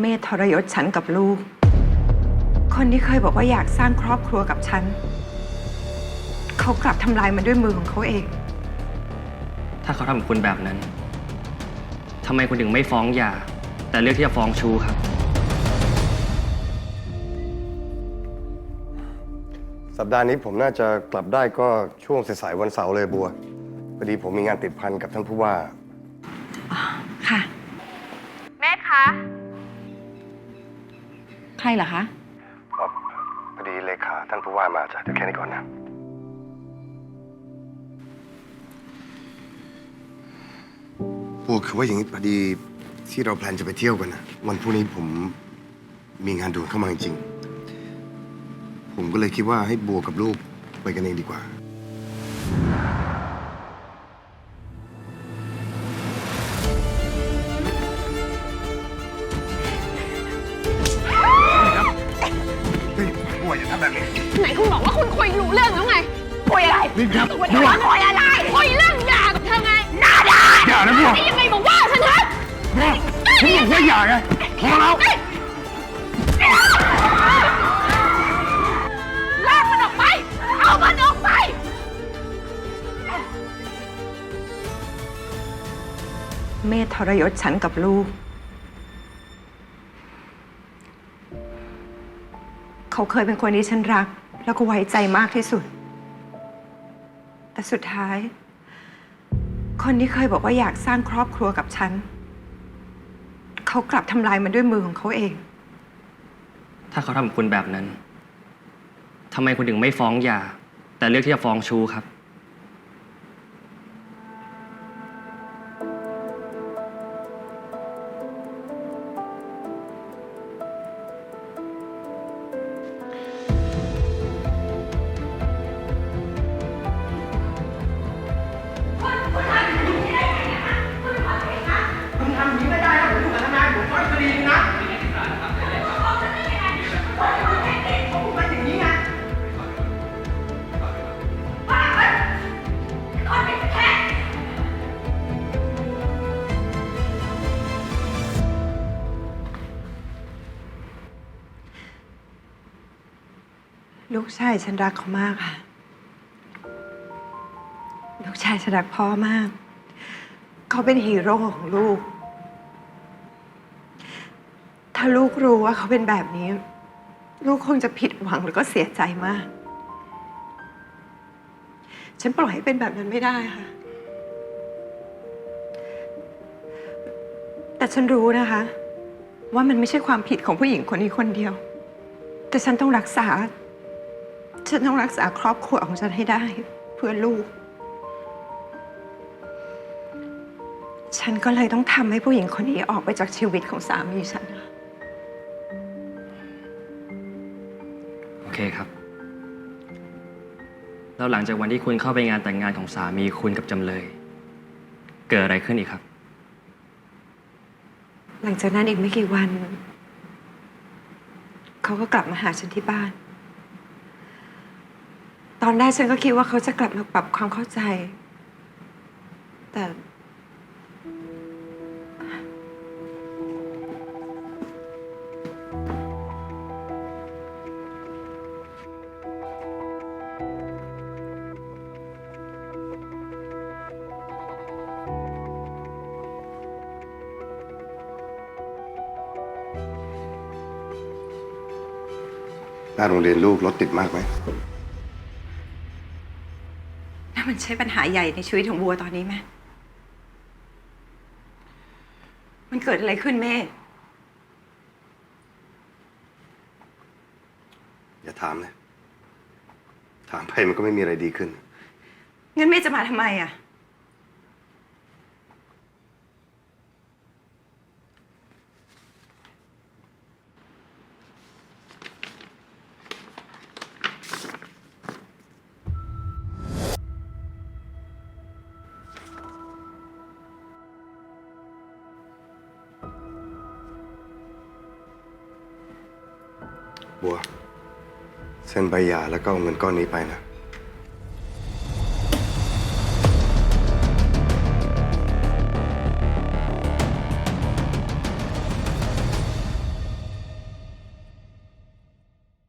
เมธทรยศฉันกับลูก คนที่เคยบอกว่าอยากสร้างครอบครัวกับฉัน เขากลับทำลายมันด้วยมือของเขาเอง ถ้าเขาทำกับคุณแบบนั้นทำไมคุณถึงไม่ฟ้องหย่า แต่เลือกที่จะฟ้องชูครับ สัปดาห์นี้ผมน่าจะกลับได้ก็ช่วงสายๆวันเสาร์เลยบัวพอดีผมมีงานติดพันกับท่านผู้ว่า ค่ะ แม่คะใค รเหรอคะครับพอดีเลขาท่านผู้ว่ามาจ้ะเดี๋ยวแค่นี้ก่อนนะบัวคือว่าอย่างนี้พอดีที่เราแพลนจะไปเที่ยวกันนะวันพรุ่งนี้ผมมีงานด่วนเข้ามาจริงๆผมก็เลยคิดว่าให้บัวกับลูกไปกันเองดีกว่าำแบบนี้ไหนคุณบอกว่าคุณคุยรู้เรื่องแล้วไง คุยอะไรนี่ครับคุยอะไรคุยอะไร คุยเรื่องหย่ากับเธอไงหน้าด่าอย่านะบัวนี่ยังไงมาว่าฉันฮะบัวผมบอกว่าอย่าไงพอแล้วลากมันออกไป เอามันออกไปเมธทรยศฉันกับลูก เขาเคยเป็นคนที่ฉันรัก แล้วก็ไว้ใจมากที่สุด แต่สุดท้าย คนที่เคยบอกว่าอยากสร้างครอบครัวกับฉัน เขากลับทำลายมันด้วยมือของเขาเอง ถ้าเขาทำกับคุณแบบนั้นทำไมคุณถึงไม่ฟ้องหย่าแต่เลือกที่จะฟ้องชูครับ ลูกชายฉันรักเขามากค่ะ ลูกชายฉันรักพ่อมาก เขาเป็นฮีโร่ของลูก ถ้าลูกรู้ว่าเขาเป็นแบบนี้ ลูกคงจะผิดหวังแล้วก็เสียใจมาก ฉันปล่อยให้เป็นแบบนั้นไม่ได้ค่ะ แต่ฉันรู้นะคะ ว่ามันไม่ใช่ความผิดของผู้หญิงคนนี้คนเดียว แต่ฉันต้องรักษา ฉันต้องรักษาครอบครัวของฉันให้ได้ เพื่อลูก ฉันก็เลยต้องทำให้ผู้หญิงคนนี้ออกไปจากชีวิตของสามีฉันค่ะโอเคครับ แล้วหลังจากวันที่คุณเข้าไปงานแต่งงานของสามีคุณกับจำเลย เกิดอะไรขึ้นอีกครับ หลังจากนั้นอีกไม่กี่วัน เขาก็กลับมาหาฉันที่บ้าน ตอนแรกฉันก็คิดว่าเขาจะกลับมาปรับความเข้าใจ แต่ หน้าโรงเรียนลูกรถติดมากไหม มันใช่ปัญหาใหญ่ในชีวิตของบัวตอนนี้ไหม มันเกิดอะไรขึ้นเมธอย่าถามเลย ถามไปมันก็ไม่มีอะไรดีขึ้น งั้นเมธจะมาทำไมอะ บัว เซ็นใบหย่าแล้วก็เอาเงินก้อนนี้ไปนะ